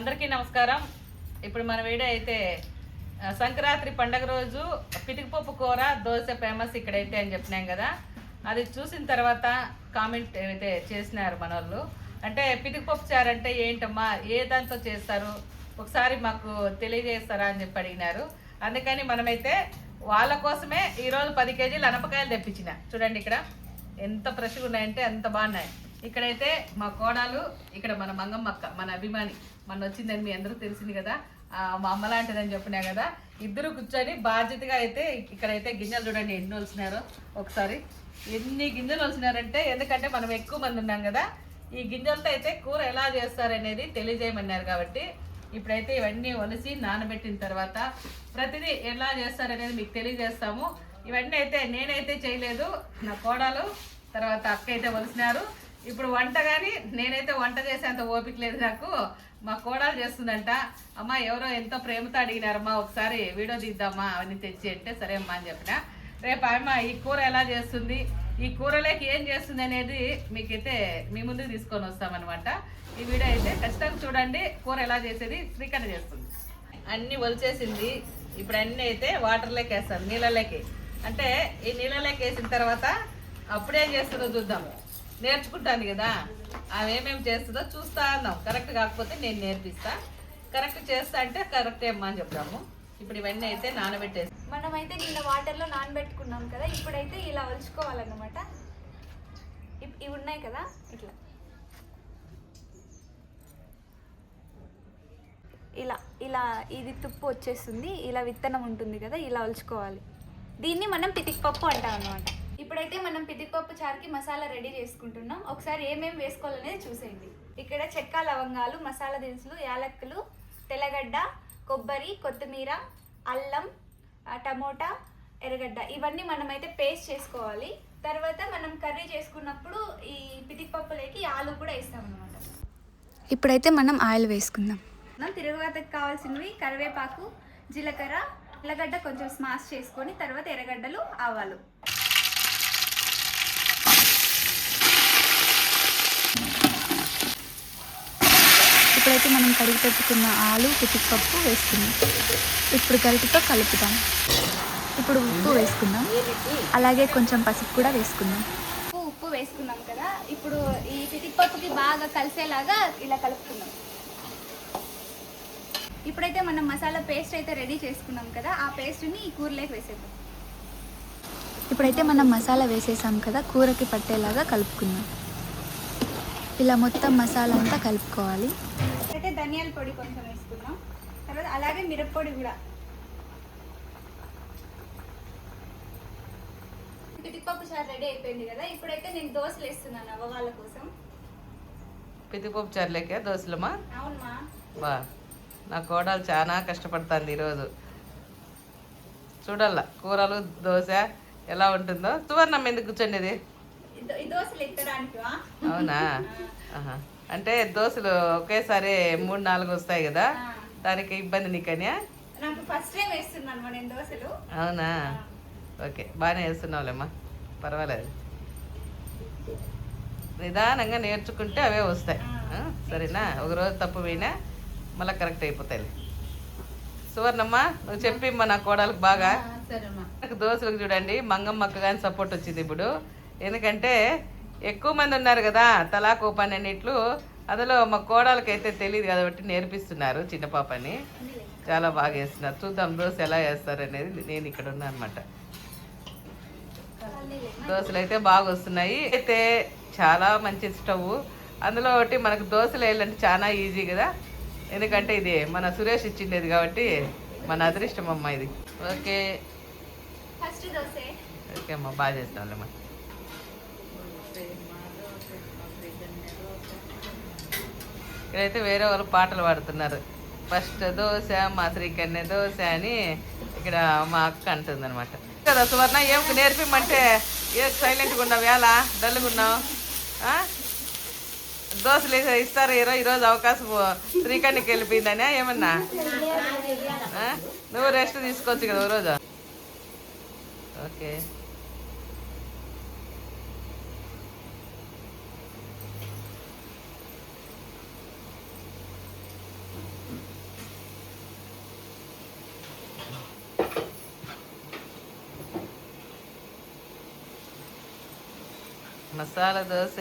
అందరికీ నమస్కారం. ఇప్పుడు మన వీడియో అయితే సంక్రాంతి పండగ రోజు పితికిపప్పు కూర దోశ ఫేమస్ ఇక్కడైతే అని చెప్పినాం కదా. అది చూసిన తర్వాత కామెంట్ అయితే చేసినారు మన వాళ్ళు అంటే పితికిపప్పు చారు అంటే ఏంటమ్మా? ఏ దాంతో చేస్తారు? ఒకసారి మాకు తెలియజేస్తారా అని చెప్పి అడిగినారు. అందుకని మనమైతే వాళ్ళ కోసమే ఈరోజు పది కేజీలు అనపకాయలు తెప్పించిన. చూడండి ఇక్కడ ఎంత ఫ్రెష్గా ఉన్నాయంటే అంత బాగున్నాయి. ఇక్కడైతే మా కోడలు ఇక్కడ మన మంగమ్మ అక్క మన అభిమాని. మన వచ్చిందని మీ అందరూ తెలిసింది కదా. మా అమ్మ లాంటిదని చెప్పినా కదా. ఇద్దరు కూర్చొని బాధ్యతగా అయితే ఇక్కడైతే గింజలు చూడండి ఎన్ని వలిసినారో ఒకసారి ఎన్ని గింజలు వలిసినారంటే ఎందుకంటే మనం ఎక్కువ మంది ఉన్నాం కదా. ఈ గింజలతో అయితే కూర ఎలా చేస్తారనేది తెలియజేయమన్నారు కాబట్టి ఇప్పుడైతే ఇవన్నీ ఒలిసి నానబెట్టిన తర్వాత ప్రతిదీ ఎలా చేస్తారనేది మీకు తెలియజేస్తాము. ఇవన్నీ అయితే నేనైతే చేయలేదు. నా కోడలు తర్వాత అక్క అయితే వలిసినారు ఇప్పుడు వంట కానీ నేనైతే వంట చేసేంత ఓపిక లేదు నాకు. మా కోడలు చేస్తుందంట అమ్మ ఎవరో ఎంతో ప్రేమతో అడిగినారమ్మా ఒకసారి వీడియో తీద్దామా అవన్నీ తెచ్చి అంటే సరే అమ్మా అని చెప్పిన. రేపు అమ్మ ఈ కూర ఎలా చేస్తుంది? ఈ కూరలోకి ఏం చేస్తుంది అనేది మీకైతే మీ ముందుకు తీసుకొని వస్తామన్నమాట. ఈ వీడియో అయితే ఖచ్చితంగా చూడండి కూర ఎలా చేసేది శ్రీకరణ చేస్తుంది. అన్ని ఒలిచేసింది ఇప్పుడు అన్నీ అయితే వాటర్లోకి వేస్తాను నీళ్ళలోకి. అంటే ఈ నీళ్ళలోకి వేసిన తర్వాత అప్పుడేం చేస్తుందో చూద్దాము నేర్చుకుంటాను కదా. ఆమె ఏమేమి చేస్తుందో చూస్తా అన్నాం కరెక్ట్ కాకపోతే నేను నేర్పిస్తా. కరెక్ట్ చేస్తా అంటే కరెక్ట్ ఏమ్మా అని చెప్తాము ఇప్పుడు ఇవన్నీ అయితే నానబెట్టేసి. మనమైతే నిన్న వాటర్లో నానబెట్టుకున్నాం కదా ఇప్పుడైతే ఇలా ఒలుచుకోవాలన్నమాట ఇప్- ఇవి ఉన్నాయి కదా ఇట్లా. ఇలా ఇలా ఇది తుప్పు వచ్చేస్తుంది ఇలా విత్తనం ఉంటుంది కదా ఇలా ఒలుచుకోవాలి దీన్ని మనం పితికిపప్పు అంటాం అనమాట మనం పితికిపప్పు చారుకి మసాలా రెడీ చేసుకుంటున్నాం. ఒకసారి ఏమేమి వేసుకోవాలనేది చూసేయండి. ఇక్కడ చెక్క లవంగాలు మసాలా దినుసులు యాలక్కులు తెల్లగడ్డ కొబ్బరి కొత్తిమీర అల్లం టమోటా ఎర్రగడ్డ. ఇవన్నీ మనమైతే పేస్ట్ చేసుకోవాలి. తర్వాత మనం కర్రీ చేసుకున్నప్పుడు ఈ పితికిపప్పులోకి ఆలు కూడా వేస్తాం అనమాట ఇప్పుడైతే మనం ఆయిల్ వేసుకుందాం. మనం తిరుగుబాతకు కావాల్సినవి కరివేపాకు జీలకర్ర ఉల్లగడ్డ కొంచెం స్మాష్ చేసుకొని తర్వాత ఎర్రగడ్డలు ఆవాలు. ఇప్పుడైతే మనం కడిగి పెట్టుకున్న ఆలు పితిపప్పు వేసుకుందాం. ఇప్పుడు గరిటతో కలుపుదాం. ఇప్పుడు ఉప్పు వేసుకుందాం. అలాగే కొంచెం పసుపు కూడా వేసుకుందాం. ఉప్పు ఉప్పు వేసుకున్నాం కదా. ఇప్పుడు ఈ పితికిపప్పుకి బాగా కలిసేలాగా ఇలా కలుపుకుందాం. ఇప్పుడైతే మనం మసాలా పేస్ట్ అయితే రెడీ చేసుకున్నాం కదా. ఆ పేస్ట్ని ఈ కూరలోకి వేసేద్దాం. ఇప్పుడైతే మనం మసాలా వేసేసాం కదా. కూరకి పట్టేలాగా కలుపుకుందాం. ఇలా మొత్తం మసాలా అంతా కలుపుకోవాలి. అయితే ధనియాల పొడి కొంచెం వేసుకున్నాం తర్వాత అలాగే మిరప్పొడి కూడా. పితికిపప్పు చారు రెడీ అయిపోయింది కదా? ఇప్పుడైతే నేను దోశలు వేస్తున్నాను అవ్వ వాళ్ళ కోసం. పితిపప్పు చర్లేకే దోశలమ్మా? అవునమ్మా. బా నా కోడలు చాలా కష్టపడుతుంది ఈరోజు. చూడాల కూరలు దోశ ఎలా ఉంటుందో. సువర్ణం ఎందుకు కూర్చోండి ఈ దో- ఈ దోశలు ఎత్తడానికి అవునా? ఆహా. అంటే దోశలు ఒకేసారి మూడు నాలుగు వస్తాయి కదా? దానికి ఇబ్బంది నీకనే అవునా? ఓకే బాగానే వేస్తున్నావులేమ్మా. పర్వాలేదు. నిదానంగా నేర్చుకుంటే అవే వస్తాయి. సరేనా? ఒకరోజు తప్పు పోయినా మళ్ళీ కరెక్ట్ అయిపోతాయి సువర్ణమ్మ నువ్వు చెప్పిమ్మా నా కోడలకు బాగా. నాకు దోశలకు చూడండి మంగమ్మ అక్క కానీ సపోర్ట్ వచ్చింది ఇప్పుడు. ఎందుకంటే ఎక్కువ మంది ఉన్నారు కదా తలాకు ఓ పని అన్నిట్లు. అందులో మా కోడలకి అయితే తెలియదు కాబట్టి నేర్పిస్తున్నారు చిన్న పాపని. చాలా బాగా వేస్తున్నారు చూద్దాం దోశ ఎలా వేస్తారు అనేది నేను ఇక్కడ ఉన్నా అనమాట దోశలు అయితే బాగా వస్తున్నాయి. అయితే చాలా మంచి స్టవ్. అందులో ఒకటి మనకు దోశలు వేయాలంటే చాలా ఈజీ కదా. ఎందుకంటే ఇది మన సురేష్ ఇచ్చిండేది కాబట్టి మన అదృష్టం అమ్మ ఇది. ఓకే. ఓకే అమ్మ బాగా చేస్తాంలేమ్మా ఇక్కడైతే వేరే వాళ్ళు పాటలు పాడుతున్నారు. ఫస్ట్ దోశ మా శ్రీకన్య దోశ అని ఇక్కడ మా అక్క అంటుంది అనమాట కదా సువర్ణ ఏం నేర్పిమంటే ఏ సైలెంట్గా ఉన్నావు వేళ? డల్గా ఉన్నావు? దోశలు ఇస్తారు ఈరోజు ఈరోజు అవకాశం శ్రీకన్యకి వెళ్ళిపోయిందనే ఏమన్నా? నువ్వు రెస్ట్ తీసుకోవచ్చు కదా ఓ రోజు. ఓకే. మసాలా దోశ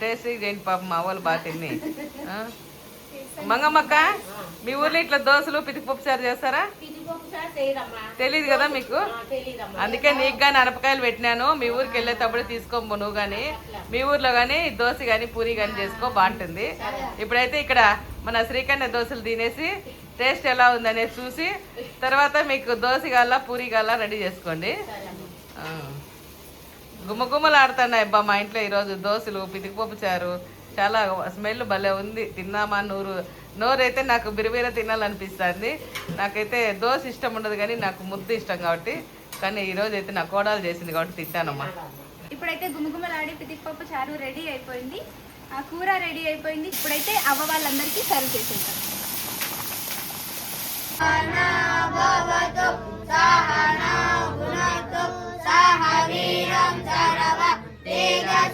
టేస్ట్ ఏంటి పాప మా వాళ్ళు బాగా తిని? మంగమ్మక్క మీ ఊర్లో ఇట్లా దోశలు పితికిపప్పు చారు చేస్తారా? తెలియదు కదా మీకు? అందుకే నీకు కానీ అనపకాయలు పెట్టినాను మీ ఊరికి వెళ్ళేటప్పుడు తీసుకోము నువ్వు కానీ మీ ఊర్లో కానీ దోశ కానీ పూరి కానీ చేసుకో బాగుంటుంది. ఇప్పుడైతే ఇక్కడ మన శ్రీకన్య దోశలు తినేసి టేస్ట్ ఎలా ఉందనేది చూసి తర్వాత మీకు దోశ గాల పూరి గాల రెడీ చేసుకోండి. ఆ. గుమ్మగుమ్మలు ఆడుతున్నాయి అబ్బా మా ఇంట్లో ఈరోజు దోశలు పితికిపప్పు చారు. చాలా స్మెల్ భలే ఉంది. తిన్నామా నూరు? నోరు అయితే నాకు బిరిబిర తినాలనిపిస్తుంది. నాకైతే దోశ ఇష్టం ఉండదు కానీ నాకు ముద్ద ఇష్టం కాబట్టి. కానీ ఈరోజు అయితే నా కోడలు చేసింది కాబట్టి తింటానమ్మా. ఇప్పుడైతే గుమగుమలాడి పితికిపప్పు చారు రెడీ అయిపోయింది. ఆ కూర రెడీ అయిపోయింది. ఇప్పుడైతే అవ్వ వాళ్ళందరికీ సర్వ్ చేసేద్దాం.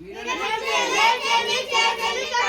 নিচে নিচে নিচে নিচে